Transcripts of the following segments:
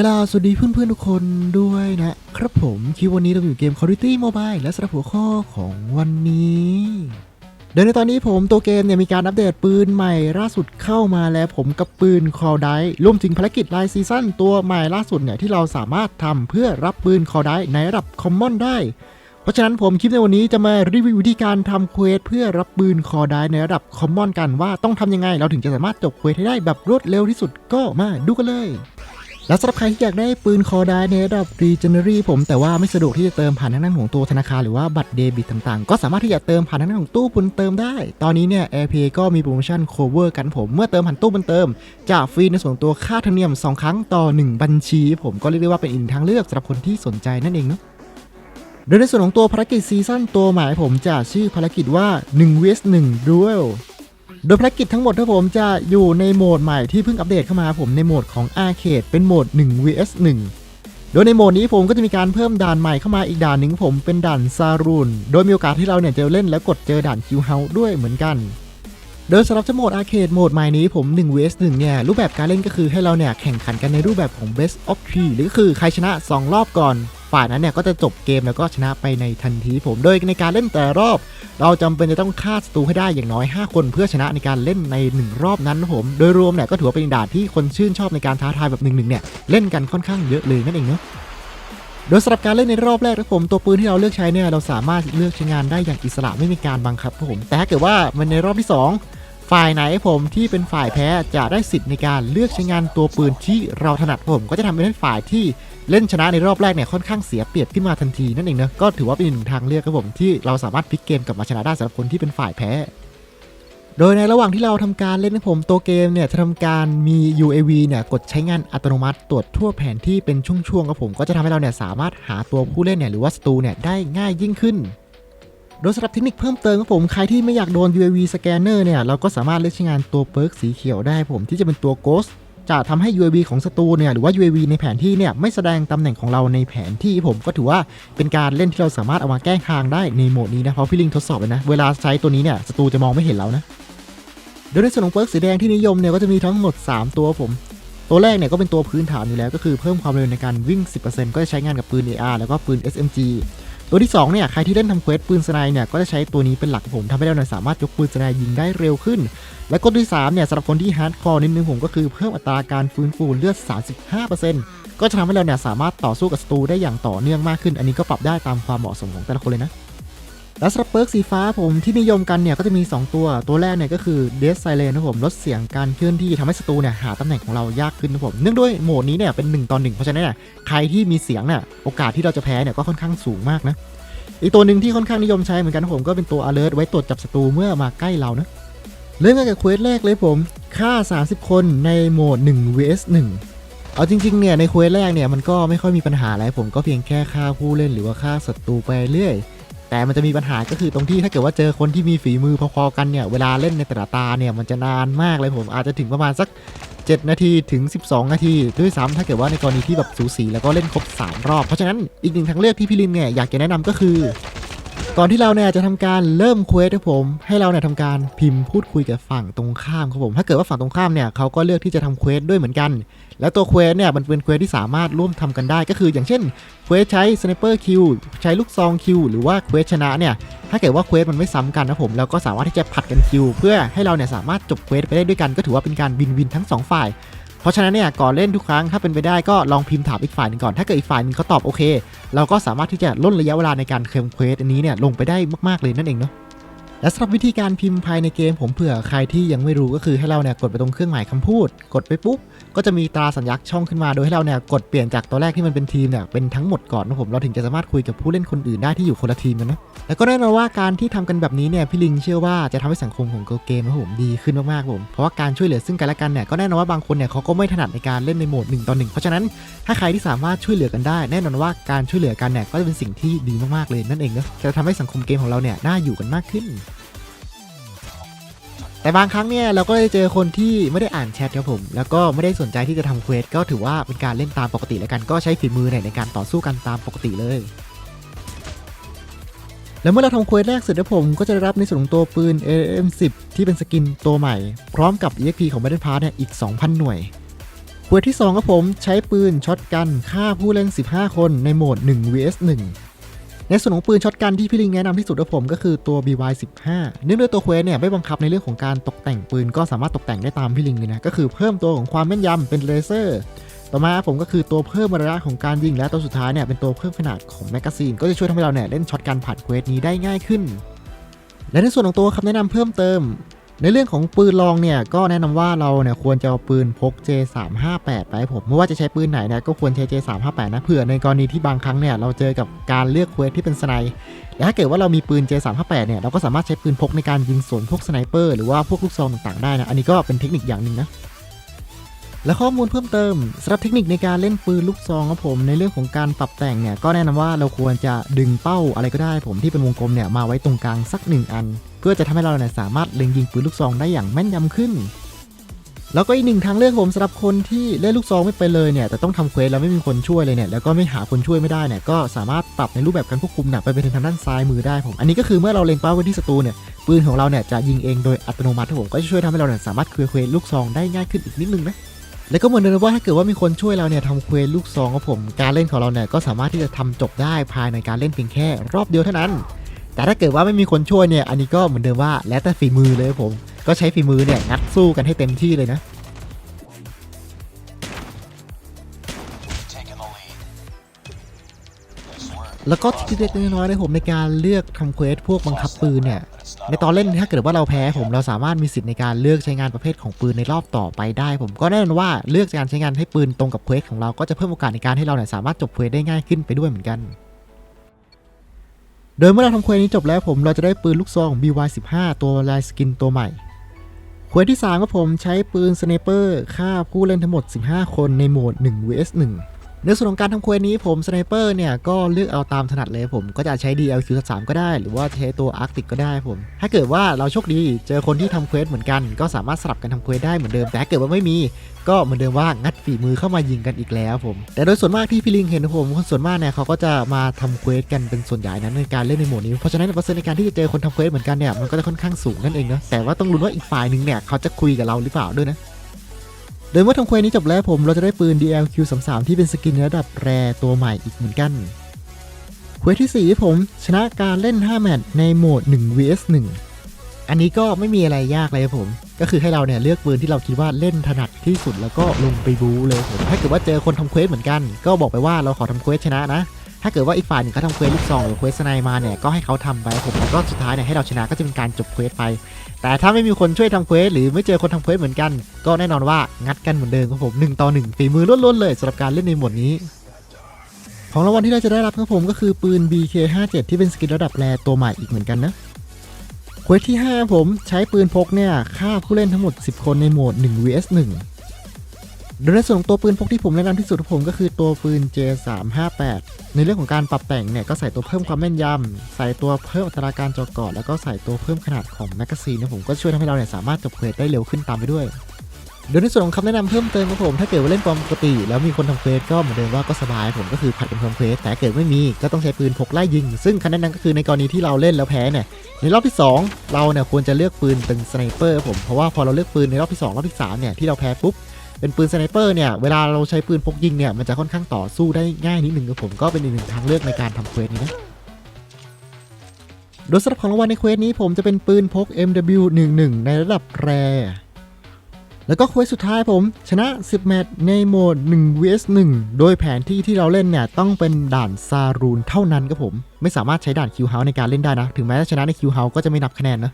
กล่าวสวัสดีเพื่อนๆทุกคนด้วยนะครับผมคลิปวันนี้เราอยู่เกม Call of Duty Mobile และสำหรับหัวข้อของวันนี้โดยในตอนนี้ผมตัวเกมเนี่ยมีการอัปเดตปืนใหม่ล่าสุดเข้ามาแล้วผมกับปืน Call d i รวมถึงภารกิจรายซีซั่นตัวใหม่ล่าสุดเนี่ยที่เราสามารถทำเพื่อรับปืน Call d i ในระดับ Common ได้ เพราะฉะนั้นผมคลิปในวันนี้จะมารีวิววิธีการทำเควสเพื่อรับปืน Call d i ในระดับ Common กันว่าต้องทำยังไงเราถึงจะสามารถจบเควสให้ได้แบบรวดเร็วที่สุดก็มาดูกันเลยและสำหรับใครที่อยากได้ปืนคอได้ในระดับ Regenery ผมแต่ว่าไม่สะดวกที่จะเติมผ่านทางด้านของตัวธนาคารหรือว่าบัตรเดบิตต่างๆ ก็สามารถที่จะเติมผ่านทางด้านของตู้บุญเติมได้ ตอนนี้เนี่ย AirPay ก็มีโปรโมชั่น cover กันผม เมื่อเติมผ่านตู้บุญเติมจะฟรีในส่วนตัวค่าธรรมเนียม 2 ครั้งต่อ 1 บัญชี ผมก็เรียกได้ว่าเป็นอีกหนึ่งทางเลือกสำหรับคนที่สนใจนั่นเองเนาะ โดยในส่วนของตัวภารกิจซีซั่นตัวใหม่ผมจะชื่อภารกิจว่า1 vs 1 duel โดยภารกิจทั้งหมดที่ผมจะอยู่ในโหมดใหม่ที่เพิ่งอัปเดตเข้ามาผมในโหมดของ Arcade เป็นโหมด1 vs 1 โดยในโหมดนี้ผมก็จะมีการเพิ่มด่านใหม่เข้ามาอีกด่านหนึ่งผมเป็นด่านซารูนโดยมีโอกาสที่เราเนี่ยจะเล่นแล้วกดเจอด่านคิวเฮาด้วยเหมือนกันโดยสำหรับโหมด Arcade โหมดใหม่นี้ผม1 vs 1เนี่ยรูปแบบการเล่นก็คือให้เราเนี่ยแข่งขันกันในรูปแบบของ best of 3หรือก็คือใครชนะ 2 รอบก่อน ฝ่ายนั้นเนี่ยก็จะจบเกมแล้วก็ชนะไปในทันทีผมโดยในการเล่นแต่รอบ เราจำเป็นจะต้องฆ่าศัตรูให้ได้อย่างน้อย 5 คนเพื่อชนะในการเล่นใน 1 รอบนั้นผม โดยรวมเนี่ยก็ถือว่าเป็นด่านที่คนชื่นชอบในการท้าทายแบบหนึ่งๆเนี่ยเล่นกันค่อนข้างเยอะเลยนั่นเองเนาะโดยสำหรับการเล่นในรอบแรกนะผมตัวปืนที่เราเลือกใช้เนี่ยเราสามารถเลือกใช้งานได้อย่างอิสระไม่มีการบังคับครับผม แต่ถ้าเกิดว่ามันในรอบที่ 2 ฝ่ายไหนผมที่เป็นฝ่ายแพ้จะได้สิทธิ์ในการเลือกใช้งานตัวปืนที่เราถนัดผม ก็จะทำให้ฝ่ายที่เล่นชนะในรอบแรกเนี่ยค่อนข้างเสียเปรียบขึ้นมาทันทีนั่นเองเนะก็ถือว่าเป็นหนึ่งทางเลือกครับผมที่เราสามารถพลิกเกมกลับมาชนะได้สำหรับคนที่เป็นฝ่ายแพ้ โดยในระหว่างที่เราทำการเล่นนะผมตัวเกมเนี่ยจะทำการมี UAV เนี่ยกดใช้งานอัตโนมัติตรวจทั่วแผนที่เป็นช่วงๆครับผมก็จะทำให้เราเนี่ยสามารถหาตัวผู้เล่นเนี่ยหรือว่าศัตรูเนี่ยได้ง่ายยิ่งขึ้น โดยสำหรับเทคนิคเพิ่มเติมครับผมใครที่ไม่อยากโดน UAV สแกนเนอร์เนี่ยเราก็สามารถเลือกใช้งานตัวเปิร์กสีเขียวได้ผมที่จะเป็นตัว Ghost จะทำให้ UAV ของศัตรูเนี่ยหรือว่า UAV ในแผนที่เนี่ยไม่แสดงตำแหน่งของเราในแผนที่ผมก็ถือว่าเป็นการเล่นที่เราสามารถเอามาแก้ทางได้ในโหมดนี้นะเพราะพี่ลิงทดสอบเลยนะ เวลาใช้ตัวนี้เนี่ยศัตรูจะมองไม่เห็นเรานะโดยในส่วนของเปิร์กสีแดงที่นิยมเนี่ยก็จะมีทั้งหมด 3 ตัวผม ตัวแรกเนี่ยก็เป็นตัวพื้นฐานอยู่แล้วก็คือเพิ่มความเร็วในการวิ่ง 10%ก็จะใช้งานกับปืน AR แล้วก็ปืน SMG ตัวที่2เนี่ยใครที่เล่นทำเควสปืนสไนเนี่ยก็จะใช้ตัวนี้เป็นหลักผมทำให้เราเนี่ยสามารถยกปืนสไนยิงได้เร็วขึ้น และกฎที่3เนี่ยสำหรับคนที่ฮาร์ดคอร์นิดนึงผมก็คือเพิ่มอัตราการฟื้นฟูเลือด 35%ก็จะทำให้เราเนี่ยสามารถต่อสู้กับศัตรูได้อย่างต่อเนื่องมากขึ้น อันนี้ก็ปรับได้ตามความเหมาะสมของแต่ละคนเลยนะ และสำหรับเปิร์กสีฟ้าผมที่นิยมกันเนี่ยก็จะมี 2 ตัว ตัวแรกเนี่ยก็คือ Death Silence นะผมลดเสียงการเคลื่อนที่ทำให้ศัตรูเนี่ยหาตำแหน่งของเรายากขึ้นนะผมเนื่องด้วยโหมดนี้เนี่ยเป็น1ต่อ1เพราะฉะนั้นเนี่ยใครที่มีเสียงเนี่ยโอกาสที่เราจะแพ้เนี่ยก็ค่อนข้างสูงมากนะอีกตัวหนึ่งที่ค่อนข้างนิยมใช้เหมือนกันผมก็เป็นตัว alert ไว้ตรวจจับศัตรูเมื่อมาใกล้เรานะเริ่มกันกับเควสแรกเลยผมฆ่า 30 คนในโหมด 1 vs 1เอาจริงๆ เนี่ยในเควสแรกเนี่ยมันก็ไม่ค่อยมีปัญหาอะไรผมก็เพียงแค่ฆ่าผู้เล่นหรือว่าฆ่าศัตรูไปเรื่อย แต่มันจะมีปัญหาก็คือตรงที่ถ้าเกิดว่าเจอคนที่มีฝีมือพอๆกันเนี่ยเวลาเล่นในแต่ละตาเนี่ยมันจะนานมากเลยผมอาจจะถึงประมาณสัก 7 นาทีถึง 12 นาที ด้วยซ้ำถ้าเกิดว่าในกรณีที่แบบสูสีแล้วก็เล่นครบ 3 รอบ เพราะฉะนั้นอีกหนึ่งทางเลือกที่พี่ลินเนี่ยอยากจะแนะนำก็คือ ก่อนที่เราเนี่ยจะทำการเริ่มเควสครับผม ให้เราเนี่ยทำการพิมพ์พูดคุยกับฝั่งตรงข้ามครับผม ถ้าเกิดว่าฝั่งตรงข้ามเนี่ยเขาก็เลือกที่จะทำเควสด้วยเหมือนกัน แล้วตัวเควสเนี่ยมันเป็นเควสที่สามารถร่วมทำกันได้ก็คือ อย่างเช่นเควสใช้สไนเปอร์คิวใช้ลูกซองคิวหรือว่าเควสชนะเนี่ยถ้าเกิดว่าเควสมันไม่ซ้ำกันนะผมเราก็สามารถที่จะผัดกันคิวเพื่อให้เราเนี่ยสามารถจบเควสไปได้ด้วยกันก็ถือว่าเป็นการวินวินทั้งสองฝ่าย ราะฉะนั้นเนี่ยก่อนเล่นทุกครั้งถ้าเป็นไปได้ก็ลองพิมพ์ถามอีกฝ่ายหนึ่งก่อน ถ้าเกิดอีกฝ่ายหนึ่งเขาตอบโอเค เราก็สามารถที่จะลดระยะเวลาในการเคลมเควสอันนี้เนี่ยลงไปได้มากๆเลยนั่นเองเนาะ และสำหรับวิธีการพิมพ์ภายในเกมผมเผื่อใครที่ยังไม่รู้ก็คือให้เราเนี่ยกดไปตรงเครื่องหมายคำพูด กดไปปุ๊บ ก็จะมีตราสัญลักษณ์ช่องขึ้นมาโดยให้เราเนี่ยกดเปลี่ยนจากตัวแรกที่มันเป็นทีมเนี่ยเป็นทั้งหมดก่อนนะผมเราถึงจะสามารถคุยกับผู้เล่นคนอื่นได้ที่อยู่คนละทีมกันนะแล้วก็แน่นอนว่าการที่ทำกันแบบนี้เนี่ยพี่ลิงเชื่อว่าจะทำให้สังคมของเกมนะผมดีขึ้นมากๆผมเพราะว่าการช่วยเหลือซึ่งกันและกันเนี่ยก็แน่นอนว่าบางคนเนี่ยเขาก็ไม่ถนัดในการเล่นในโหมด1ต่อ1เพราะฉะนั้นถ้าใครที่สามารถช่วยเหลือกันได้ แน่นอนว่าการช่วยเหลือกันเนี่ยก็จะเป็นสิ่งที่ดีมากๆเลยนั่นเองนะจะทำให้สังคมเกมของเราเนี่ยน่าอยู่กันมากขึ้น แต่บางครั้งเนี่ยเราก็ได้เจอคนที่ไม่ได้อ่านแชทครับผม แล้วก็ไม่ได้สนใจที่จะทำเควสก็ถือว่าเป็นการเล่นตามปกติแล้วกันก็ใช้ฝีมือเนี่ยในการต่อสู้กันตามปกติเลยแล้วเมื่อเราทำเควสแรกเสร็จแล้วผมก็จะได้รับในส่วนของตัวปืน AM10 ที่เป็นสกินตัวใหม่ พร้อมกับ EXP ของ Battle Pass เนี่ยอีก 2,000 หน่วย เควสที่2ครับผมใช้ปืนช็อตกันฆ่าผู้เล่น 15 คนในโหมด 1 vs 1 ในส่วนของปืนช็อตกันที่พี่ลิงแนะนำที่สุดกับผมก็คือตัว BY15 เนื่องด้วยตัวเควสเนี่ยไม่บังคับในเรื่องของการตกแต่งปืนก็สามารถตกแต่งได้ตามพี่ลิงเลยนะก็คือเพิ่มตัวของความแม่นยำเป็นเลเซอร์ต่อมาผมก็คือตัวเพิ่มระยะของการยิงและตัวสุดท้ายเนี่ยเป็นตัวเพิ่มขนาดของแมกกาซีนก็จะช่วยทำให้เราเนี่ยเล่นช็อตกันผ่านเควสนี้ได้ง่ายขึ้น และในส่วนของตัวคำแนะนำเพิ่มเติม ในเรื่องของปืนลองเนี่ยก็แนะนำว่าเราเนี่ยควรจะเอาปืนพก J358 ไปผมไม่ว่าจะใช้ปืนไหนเนี่ยก็ควรใช้ J358 นะเผื่อในกรณีที่บางครั้งเนี่ยเราเจอกับการเลือกเควสที่เป็นสไนป์และถ้าเกิดว่าเรามีปืน J358 เนี่ยเราก็สามารถใช้ปืนพกในการยิงสวนพวกสไนเปอร์หรือว่าพวกลูกซองต่างๆได้นะอันนี้ก็เป็นเทคนิคอย่างหนึ่งนะและข้อมูลเพิ่มเติมสำหรับเทคนิคในการเล่นปืนลูกซองครับผมในเรื่องของการปรับแต่งเนี่ยก็แนะนำว่าเราควรจะดึงเป้าอะไรก็ได้ ผมที่เป็นวงกลมเนี่ยมาไว้ตรงกลางสักหนึ่งอัน พื่อจะทำให้เราเนี่ยสามารถเล็งยิงปืนลูกซองได้อย่างแม่นยำขึ้น แล้วก็อีกหนึ่งทางเลือกผมสำหรับคนที่เล่นลูกซองไม่เป็นเลยเนี่ยแต่ต้องทำเควสแล้วไม่มีคนช่วยเลยเนี่ยแล้วก็ไม่หาคนช่วยไม่ได้เนี่ยก็สามารถปรับในรูปแบบการควบคุมเนี่ยไปเป็นทางด้านซ้ายมือได้ผมอันนี้ก็คือเมื่อเราเล็งเป้าไว้ที่ศัตรูเนี่ยปืนของเราเนี่ยจะยิงเองโดยอัตโนมัติผมก็จะช่วยทำให้เราเนี่ยสามารถเคลียร์เควสลูกซองได้ง่ายขึ้นอีกนิดนึงนะแล้วก็เหมือนเดิมว่าถ้าเกิดว่ามีคนช่วยเราเนี่ยทำเควสลูกซองของผม การเล่นของเราเนี่ยก็สามารถที่จะทำจบได้ภายในการเล่นเพียงแค่ รอบเดียวเท่านั้น แต่ถ้าเกิดว่าไม่มีคนช่วยเนี่ย อันนี้ก็เหมือนเดิมว่าแล้วแต่ฝีมือเลยครับผม ก็ใช้ฝีมือเนี่ยงัดสู้กันให้เต็มที่เลยนะแล้วก็ที่เล็กน้อยๆเลยผมในการเลือกทำเควสพวกบังคับปืนเนี่ยในตอนเล่นถ้าเกิดว่าเราแพ้ผมเราสามารถมีสิทธิ์ในการเลือกใช้งานประเภทของปืนในรอบต่อไปได้ ผมก็แน่นอนว่าเลือกการใช้งานให้ปืนตรงกับเควสของเราก็จะเพิ่มโอกาสในการให้เราเนี่ยสามารถจบเควสได้ง่ายขึ้นไปด้วยเหมือนกัน โดยเมื่อเราทำเควสนี้จบแล้วผมเราจะได้ปืนลูกซอง BY15 ตัวลายสกินตัวใหม่ เควสที่3ก็ผมใช้ปืนสไนเปอร์ฆ่าผู้เล่นทั้งหมด 15 คนในโหมด 1 vs 1 ในส่วนของการทำเควสนี้ผมสไนเปอร์เนี่ยก็เลือกเอาตามถนัดเลยผมก็จะใช้ DLQ3 ก็ได้ หรือว่าใช้ตัว Arctic ก็ได้ผม ถ้าเกิดว่าเราโชคดีเจอคนที่ทำเควสเหมือนกัน ก็สามารถสลับกันทำเควสได้เหมือนเดิม แต่เกิดว่าไม่มีก็เหมือนเดิมว่างัดฝีมือเข้ามายิงกันอีกแล้วผม แต่โดยส่วนมากที่พี่ลิงเห็นนะผมคนส่วนมากเนี่ยเขาก็จะมาทำเควสกันเป็นส่วนใหญ่นะในการเล่นในโหมดนี้ เพราะฉะนั้นเปอร์เซ็นต์ในการที่จะเจอคนทำเควสเหมือนกันเนี่ยมันก็จะค่อนข้างสูงนั่นเองเนาะแต่ว่าต้องลุ้นว่าอีกฝ่ายหนึ่งเนี่ยเขาจะคุยกับเราหรือเปล่าด้วยนะ โดยเมื่อทำเควสนี้จบแล้วผมเราจะได้ปืน DLQ33 ที่เป็นสกินระดับแรตัวใหม่อีกเหมือนกันเควสที่ 4 ผมชนะการเล่น 5 แมตช์ในโหมด 1 vs 1 อันนี้ก็ไม่มีอะไรยากเลยครับผม ก็คือให้เราเนี่ยเลือกปืนที่เราคิดว่าเล่นถนัดที่สุดแล้วก็ลงไปบูเลยผมถ้าเกิดว่าเจอคนทำเควสเหมือนกัน ก็บอกไปว่าเราขอทำเควสชนะนะ ถ้าเกิดว่าอีกฝ่ายหนึ่งเขาทำเควสลูกซองหรือเควสสไนมาเนี่ยก็ให้เขาทำไปผมแล้วก็สุดท้ายเนี่ยให้เราชนะก็จะเป็นการจบเควสไป แต่ถ้าไม่มีคนช่วยทำเควสหรือไม่เจอคนทำเควสเหมือนกัน ก็แน่นอนว่างัดกันเหมือนเดิมครับผม1ต่อ1ฝีมือล้วนๆเลยสำหรับการเล่นในหมวดนี้ของรางวัลที่เราจะได้รับครับผมก็คือปืน BK57 ที่เป็นสกินระดับแรตัวใหม่อีกเหมือนกันนะเควสที่ 5 ผมใช้ปืนพกเนี่ยฆ่าผู้เล่นทั้งหมด 10 คนในโหมด 1 vs 1 โดยในส่วนของตัวปืนพกที่ผมแนะนำที่สุดผมก็คือตัวปืน J358 ในเรื่องของการปรับแต่งเนี่ยก็ใส่ตัวเพิ่มความแม่นยำใส่ตัวเพิ่มอัตราการจ่อกอดแล้วก็ใส่ตัวเพิ่มขนาดของแมกกาซีนนะผมก็ช่วยทำให้เราเนี่ยสามารถจบเควสได้เร็วขึ้นตามไปด้วยโดยในส่วนของคำแนะนำเพิ่มเติมครับผม ถ้าเกิดว่าเล่นปอมปกติ แล้วมีคนทำเควสก็เหมือนเดิมว่าก็สบายผมก็คือผัดกันทำเควสแต่เกิดไม่มีก็ต้องใช้ปืนพกไล่ยิง ซึ่งคำแนะนำก็คือในกรณีที่เราเล่นแล้วแพ้เนี่ยในรอบที่ 2 เราเนี่ยควรจะเลือกปืนเป็นสไนเปอร์ผมเพราะว่าพอเราเลือกปืนในรอบที่ 2 รอบที่3เนี่ยที่เราแพ้ปุ๊บ เป็นปืนสไนเปอร์เนี่ยเวลาเราใช้ปืนพกยิงเนี่ยมันจะค่อนข้างต่อสู้ได้ง่ายนิดหนึ่งครับผมก็เป็นอีกหนึ่งทางเลือกในการทำเควสนี้นะโดยสำหรับของรางวัลในเควสนี้ผมจะเป็นปืนพก MW11 ในระดับแรแล้วก็เควสสุดท้ายผม ชนะ 10 แมตช์ในโหมด 1 vs 1 โดยแผนที่ที่เราเล่นเนี่ย ต้องเป็นด่านซารูนเท่านั้นครับผม ไม่สามารถใช้ด่านคิวเฮาในการเล่นได้นะ ถึงแม้จะชนะในคิวเฮาก็จะไม่นับคะแนนนะ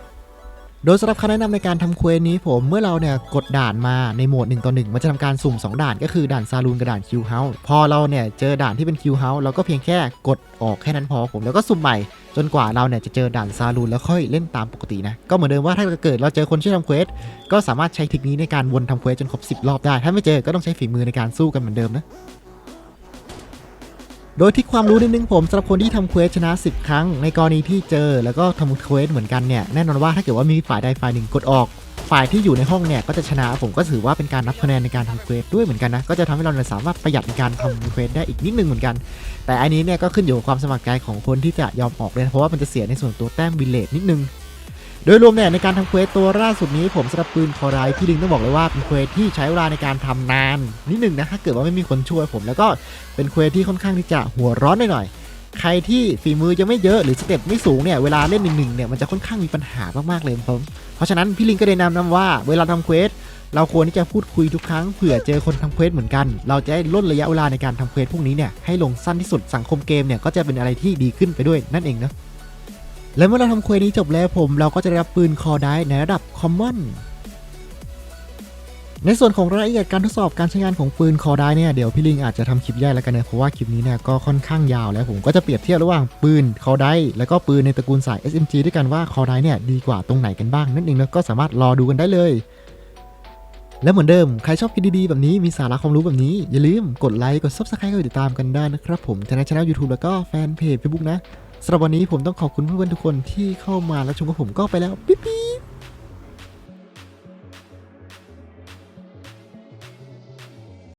โดยสำหรับคำแนะนำในการทำเควสนี้ผมเมื่อเราเนี่ยกดด่านมาในโหมด1ต่อ1มันจะทำการสุ่ม 2 ด่านก็คือด่านซาลูนกับด่านคิวเฮาส์พอเราเนี่ยเจอด่านที่เป็นคิวเฮาส์เราก็เพียงแค่กดออกแค่นั้นพอผมแล้วก็สุ่มใหม่จนกว่าเราเนี่ยจะเจอด่านซาลูนแล้วค่อยเล่นตามปกตินะ ก็เหมือนเดิมว่าถ้าเกิดเราเจอคนช่วยทำเควสก็สามารถใช้เทคนิคนี้ในการวนทำเควสจนครบ 10 รอบได้ ถ้าไม่เจอก็ต้องใช้ฝีมือในการสู้กันเหมือนเดิมนะ โดยที่ความรู้นิดนึงผมสำหรับคนที่ทำเควสชนะ 10 ครั้ง ในกรณีที่เจอ แล้วก็ทำเควสเหมือนกันเนี่ยแน่นอนว่าถ้าเกิดว่ามีฝ่ายใดฝ่ายหนึ่งกดออก ฝ่ายที่อยู่ในห้องเนี่ยก็จะชนะผมก็ถือว่าเป็นการนับคะแนนในการทำเควสด้วยเหมือนกันนะก็จะทำให้เราเนี่ยสามารถประหยัดในการทำเควสได้อีกนิดนึงเหมือนกัน แต่อันนี้เนี่ยก็ขึ้นอยู่กับความสมัครใจของคนที่จะยอมออกเลยเพราะว่ามันจะเสียในส่วนตัวแต้มวิลเลจนิดนึง โดยรวมเนี่ยในการทำเควสตัวล่าสุดนี้ผมสำหรับปืนคอไรพี่ลิงต้องบอกเลยว่าเป็นเควสที่ใช้เวลาในการทำนานนิดหนึ่งนะถ้าเกิดว่าไม่มีคนช่วยผมแล้วก็เป็นเควสที่ค่อนข้างที่จะหัวร้อนหน่อยๆใครที่ฝีมือจะไม่เยอะหรือสเต็ปไม่สูงเนี่ยเวลาเล่นหนึ่งๆเนี่ยมันจะค่อนข้างมีปัญหามากๆเลยผมเพราะฉะนั้นพี่ลิงก็ได้แนะนำว่าเวลาทำเควสเราควรที่จะพูดคุยทุกครั้งเผื่อเจอคนทำเควสเหมือนกัน เราจะได้ลดระยะเวลาในการทำเควสพวกนี้เนี่ยให้ลงสั้นที่สุดสังคมเกมเนี่ยก็จะเป็นอะไรที่ดีขึ้นไปด้วยนั่นเองเนาะ และเมื่อเราทำเควสนี้จบแล้วผม เราก็จะได้รับปืนคอได้ในระดับคอมมอนในส่วนของรายละเอียดการทดสอบการใช้งานของปืนคอได้เนี่ยเดี๋ยวพี่ลิงอาจจะทำคลิปแยกแล้วกันนะเพราะว่าคลิปนี้เนี่ยก็ค่อนข้างยาวแล้วผมก็จะเปรียบเทียบระหว่างปืนคอได้แล้วก็ปืนในตระกูลสาย SMG ด้วยกันว่าคอได้เนี่ยดีกว่าตรงไหนกันบ้างนั่นเองแล้วก็สามารถรอดูกันได้เลย และเหมือนเดิมใครชอบคลิปดีๆแบบนี้มีสาระความรู้แบบนี้ อย่าลืมกดไลค์กด subscribe กดติดตามกันได้นะครับผมทั้งในช่อง YouTube แล้วก็แฟนเพจ Facebook นะ สำหรับวันนี้ผมต้องขอบคุณเพื่อนๆทุกคนที่เข้ามาแล้วชมกับผมก็ไปแล้ว ปิ๊บปิ๊